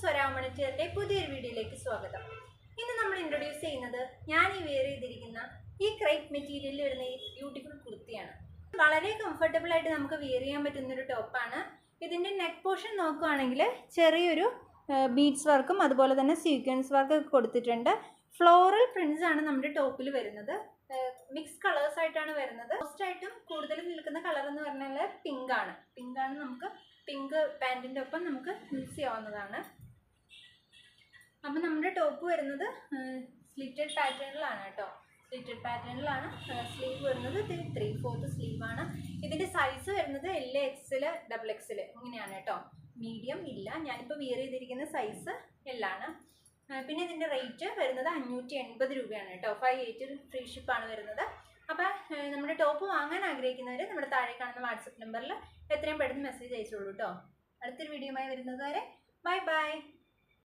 സ്വരാമണിച്ചേറിന്റെ പുതിയൊരു വീഡിയോയിലേക്ക് സ്വാഗതം. ഇന്ന് നമ്മൾ ഇൻട്രൊഡ്യൂസ് ചെയ്യുന്നത് ഞാൻ ഈ വെയർ ചെയ്തിരിക്കുന്ന ഈ ക്രൈപ്പ് മെറ്റീരിയലിൽ വരുന്ന ഈ ബ്യൂട്ടിഫുൾ കുർത്തിയാണ്. വളരെ കംഫർട്ടബിൾ ആയിട്ട് നമുക്ക് വിയർ ചെയ്യാൻ പറ്റുന്ന ഒരു ടോപ്പാണ് ഇതിന്റെ നെക്ക് പോർഷൻ നോക്കുകയാണെങ്കിൽ ചെറിയൊരു ബീഡ്സ് വർക്കും അതുപോലെ തന്നെ സീക്വൻസ് വർക്കൊക്കെ കൊടുത്തിട്ടുണ്ട്. ഫ്ലോറൽ പ്രിൻസ് ആണ് നമ്മുടെ ടോപ്പിൽ വരുന്നത്. മിക്സ് കളേഴ്സ് ആയിട്ടാണ് വരുന്നത്. മോസ്റ്റ് ആയിട്ടും കൂടുതലും നിൽക്കുന്ന കളർ എന്ന് പറഞ്ഞാൽ പിങ്ക് ആണ്. പിങ്ക് ആണ് നമുക്ക് പിങ്ക് പാന്റിന്റെ ഒപ്പം നമുക്ക് യൂസ് ചെയ്യാവുന്നതാണ്. ടോപ്പ് വരുന്നത് സ്ലിറ്റഡ് പാറ്റേണിലാണ് കേട്ടോ. സ്ലിറ്റഡ് പാറ്റേണിലാണ് സ്ലീവ് വരുന്നത്. ത്രീ ഫോർത്ത് ആണ്. ഇതിന്റെ സൈസ് വരുന്നത് എൽ എക്സിൽ ഡബിൾ എക്സിൽ ഇങ്ങനെയാണ് കേട്ടോ. മീഡിയം ഇല്ല. ഞാനിപ്പോൾ വിയർ ചെയ്തിരിക്കുന്ന സൈസ് എല്ലാണ് പിന്നെ ഇതിന്റെ റേറ്റ് വരുന്നത് അഞ്ഞൂറ്റി എൺപത് രൂപയാണ് കേട്ടോ. ഫൈവ് എയ്റ്റ് ഫ്രീ ഷിപ്പാണ് വരുന്നത്. അപ്പോൾ നമ്മുടെ ടോപ്പ് വാങ്ങാൻ ആഗ്രഹിക്കുന്നവർ നമ്മുടെ താഴെ കാണുന്ന വാട്സപ്പ് നമ്പറിൽ എത്രയും പെട്ടെന്ന് മെസ്സേജ് അയച്ചോളൂ കേട്ടോ. അടുത്തൊരു ആയി വരുന്നത് വരെ ബൈ ബൈ